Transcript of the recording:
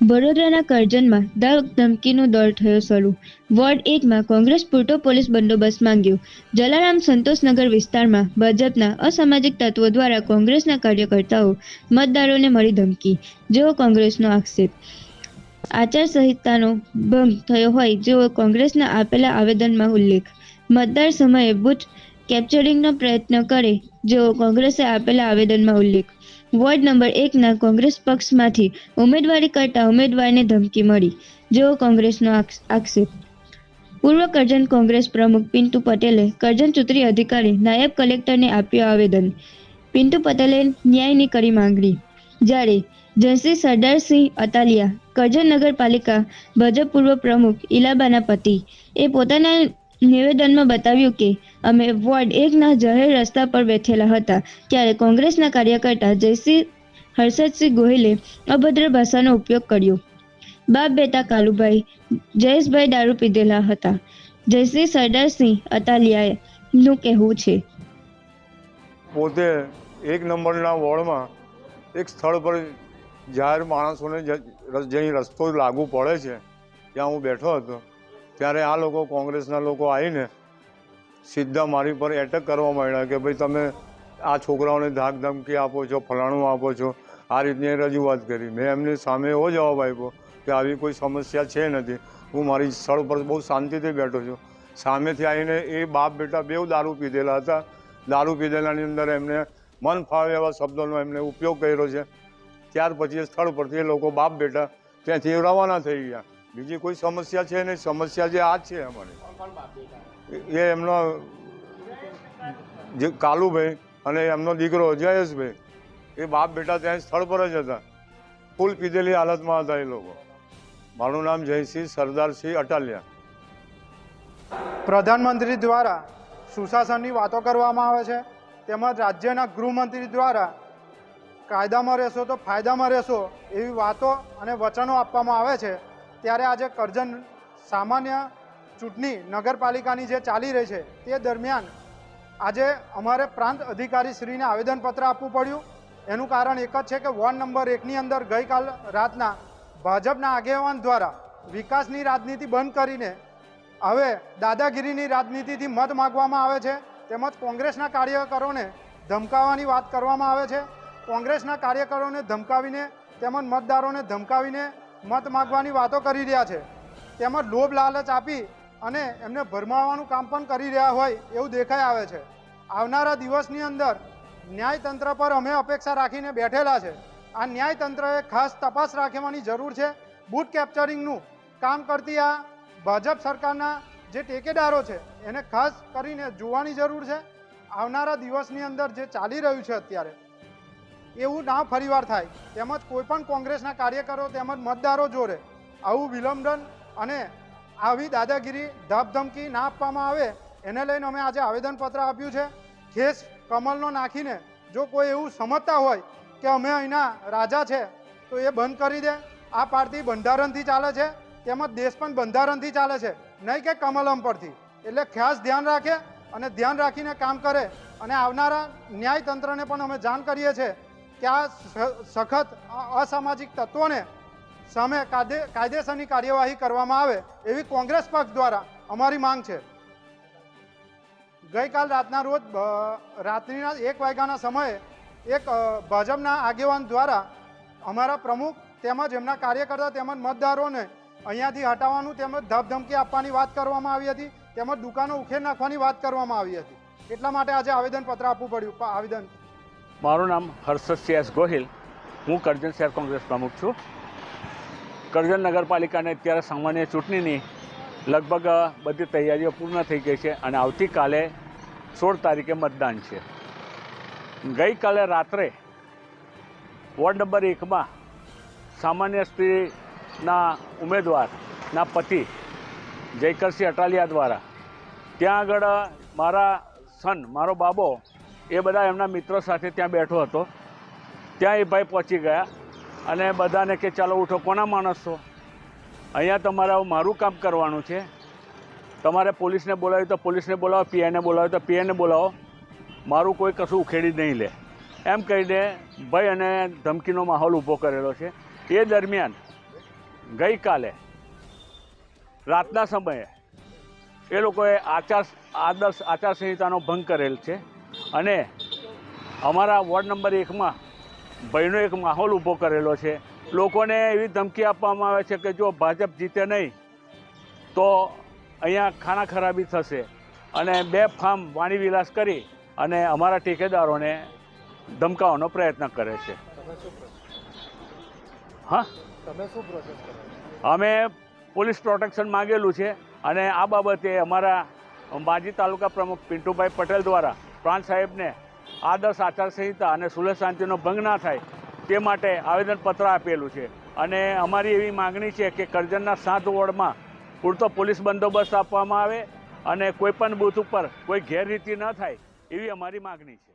વડોદરાના કરજણમાં દાવ ધમકીનો દોર થયો શરૂ. વોર્ડ એકમાં કોંગ્રેસ પૂરતો પોલીસ બંદોબસ્ત માંગ્યો. જલારામ સંતોષનગર વિસ્તારમાં ભાજપના અસામાજિક તત્વો દ્વારા કોંગ્રેસના કાર્યકર્તાઓ મતદારોને મળી ધમકી. જેવો કોંગ્રેસનો આક્ષેપ. આચારસંહિતાનો ભંગ થયો હોય જેવો કોંગ્રેસના આપેલા આવેદનમાં ઉલ્લેખ. મતદાર સમયે બુથ કેપ્ચરિંગનો પ્રયત્ન કરે જેવો કોંગ્રેસે આપેલા આવેદનમાં ઉલ્લેખ. વોર્ડ નંબર એકના કોંગ્રેસ પક્ષમાંથી ઉમેદવારી કરતા ઉમેદવારને ધમકી મળી. જેવો કોંગ્રેસનો આક્ષ- આક્ષેપ. પૂર્વ કરજણ કોંગ્રેસ પ્રમુખ પિન્ટુ પટેલે કરજણ ચૂંટણી અધિકારી નાયબ કલેક્ટરને આપ્યું આવેદન. પિન્ટુ પટેલે ન્યાયની કરી માંગણી. જ્યારે જયસિંહ સરદારસિંહ અતાલિયા કરજણ નગરપાલિકા ભાજપ પૂર્વ પ્રમુખ ઇલાબાના પતિ એ પોતાના નિવેદનમાં બતાવ્યું કે, અમે વોર્ડ એકના જાહેર રસ્તા પર બેઠેલા હતા, ત્યારે કોંગ્રેસના કાર્યકર્તા જયસિંહ હર્ષદસિંહ ગોહિલે અભદ્ર ભાષાનો ઉપયોગ કર્યો. બાપ બેટા કાલુભાઈ, જયેશભાઈ દારૂ પીધેલા હતા. જયસિંહ સરદારસિંહ અતાલિયાએ નું કહેવું છે. પોતે એક નંબરના વોર્ડમાં એક સ્થળ પર જાહેર માણસોને જેની રસ્તો લાગુ પડે છે, ત્યાં હું બેઠો હતો. ત્યારે આ લોકો કોંગ્રેસના લોકો આવીને સીધા મારી પર એટેક કરવા માંડ્યા કે ભાઈ તમે આ છોકરાઓને ધાક ધમકી આપો છો, ફલાણું આપો છો. આ રીતની રજૂઆત કરી. મેં એમની સામે એવો જવાબ આપ્યો કે આવી કોઈ સમસ્યા છે નથી. હું મારી સ્થળ પર બહુ શાંતિથી બેઠો છું. સામેથી આવીને એ બાપ બેટા બેઉ દારૂ પીધેલા હતા. દારૂ પીધેલાની અંદર એમને મન ફાવે એવા શબ્દોનો એમને ઉપયોગ કર્યો છે. ત્યાર પછી એ સ્થળ પરથી એ લોકો બાપ બેટા ત્યાંથી રવાના થઈ ગયા. બીજી કોઈ સમસ્યા છે નહીં. સમસ્યા જે આ છે અમારી. એ એમનો જે કાલુભાઈ અને એમનો દીકરો જયેશભાઈ, એ બાપ બેટા ત્યાં સ્થળ પર જ હતા. ફૂલ પીધેલી હાલતમાં હતા એ લોકો. મારું નામ જયસિંહ સરદારસિંહ અટાલિયા. પ્રધાનમંત્રી દ્વારા સુશાસનની વાતો કરવામાં આવે છે. તેમજ રાજ્યના ગૃહમંત્રી દ્વારા કાયદામાં રહેશો તો ફાયદામાં રહેશો એવી વાતો અને વચનો આપવામાં આવે છે. ત્યારે આજે કરજણ સામાન્ય ચૂંટણી નગરપાલિકાની જે ચાલી રહી છે, તે દરમિયાન આજે અમારે પ્રાંત અધિકારી શ્રીને આવેદનપત્ર આપવું પડ્યું. એનું કારણ એક જ છે કે વોર્ડ નંબર એકની અંદર ગઈકાલ રાતના ભાજપના આગેવાન દ્વારા વિકાસની રાજનીતિ બંધ કરીને હવે દાદાગીરીની રાજનીતિથી મત માગવામાં આવે છે. તેમજ કોંગ્રેસના કાર્યકરોને ધમકાવવાની વાત કરવામાં આવે છે. કોંગ્રેસના કાર્યકરોને ધમકાવીને તેમજ મતદારોને ધમકાવીને મત માગવાની વાતો કરી રહ્યા છે. તેમજ લોભ લાલચ આપી અને એમને ભરમાવવાનું કામ પણ કરી રહ્યા હોય એવું દેખાઈ આવે છે. આવનારા દિવસની અંદર ન્યાયતંત્ર પર અમે અપેક્ષા રાખીને બેઠેલા છે. આ ન્યાયતંત્રએ ખાસ તપાસ રાખવાની જરૂર છે. બૂટ કેપ્ચરિંગનું કામ કરતી આ ભાજપ સરકારના જે ટેકેદારો છે, એને ખાસ કરીને જોવાની જરૂર છે. આવનારા દિવસની અંદર જે ચાલી રહ્યું છે અત્યારે એવું ના ફરીવાર થાય. તેમજ કોઈપણ કોંગ્રેસના કાર્યકરો તેમજ મતદારો જોડે આવું વિલંબન અને આવી દાદાગીરી ધમધમકી ના આપવામાં આવે, એને લઈને અમે આજે આવેદનપત્ર આપ્યું છે. ખેસ કમલનો નાખીને જો કોઈ એવું સમજતા હોય કે અમે અહીંના રાજા છે, તો એ બંધ કરી દે. આ પાર્ટી બંધારણથી ચાલે છે, તેમજ દેશ પણ બંધારણથી ચાલે છે. નહીં કે કમલમ પરથી. એટલે ખાસ ધ્યાન રાખે અને ધ્યાન રાખીને કામ કરે. અને આવનારા ન્યાયતંત્રને પણ અમે જાણ કરીએ છીએ સ- સખત અસામાજિક તત્વોને સામે કાયદે, કાયદેસરની કાર્યવાહી કરવામાં આવે એવી કોંગ્રેસ પક્ષ દ્વારા અમારી માંગ છે. ગઈકાલ રાતના રોજ રાત્રિના એક વાગ્યાના સમયે એક ભાજપના આગેવાન દ્વારા અમારા પ્રમુખ તેમજ એમના કાર્યકર્તા તેમજ મતદારોને અહીંયાથી હટાવવાનું તેમજ ધમધમકી આપવાની વાત કરવામાં આવી હતી તેમજ દુકાનો ઉખેર નાખવાની વાત કરવામાં આવી હતી. એટલા માટે આજે આવેદનપત્ર આપવું પડ્યું. આવેદન મારું નામ હર્ષદ સી એસ ગોહિલ. હું કરજણ શહેર કોંગ્રેસ પ્રમુખ છું. કરજણ નગરપાલિકાને અત્યારે સામાન્ય ચૂંટણીની લગભગ બધી તૈયારીઓ પૂર્ણ થઈ ગઈ છે અને આવતીકાલે સોળ તારીખે મતદાન છે. ગઈકાલે રાત્રે વોર્ડ નંબર એકમાં સામાન્ય સ્ત્રીના ઉમેદવારના પતિ જયકરસિંહ અટાલિયા દ્વારા ત્યાં આગળ મારા સન, મારો બાબો એ બધા એમના મિત્રો સાથે ત્યાં બેઠો હતો. ત્યાં એ ભાઈ પહોંચી ગયા અને બધાને કે, ચાલો ઉઠો, કોના માણસ અહીંયા તમારે મારું કામ કરવાનું છે. તમારે પોલીસને બોલાવી તો પોલીસને બોલાવો, પીઆઈને બોલાવ્યો તો પીઆઈને બોલાવો. મારું કોઈ કશું ઉખેડી નહીં લે. એમ કહીને ભય અને ધમકીનો માહોલ ઊભો કરેલો છે. એ દરમિયાન ગઈકાલે રાતના સમયે એ લોકોએ આચાર, આદર્શ આચારસંહિતાનો ભંગ કરેલ છે. અને અમારા વોર્ડ નંબર એકમાં ભયનો એક માહોલ ઊભો કરેલો છે. લોકોને એવી ધમકી આપવામાં આવે છે કે જો ભાજપ જીતે નહીં, તો અહીંયા ખાના ખરાબી થશે. અને બે ફાર્મ વાણી વિલાસ કરી અને અમારા ઠેકેદારોને ધમકાવવાનો પ્રયત્ન કરે છે. હા? અમે પોલીસ પ્રોટેક્શન માગેલું છે અને આ બાબતે અમારા માજી તાલુકા પ્રમુખ પિન્ટુભાઈ પટેલ દ્વારા પ્રાંત સાહેબને આદર્શ આચારસંહિતા અને સુલેહ શાંતિનો ભંગ ના થાય તે માટે આવેદનપત્ર આપેલું છે. અને અમારી એવી માગણી છે કે કરજણના સાત વોર્ડમાં પૂરતો પોલીસ બંદોબસ્ત આપવામાં આવે અને કોઈ પણ બૂથ ઉપર કોઈ ગેરરીતિ ન થાય એવી અમારી માગણી છે.